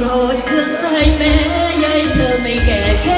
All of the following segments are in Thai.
โปรดเข้าใจแม้ยายเธอไม่แก่แค่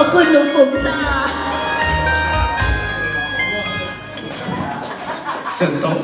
อบคุณหลูงปู่ตา ซึ่งต้อ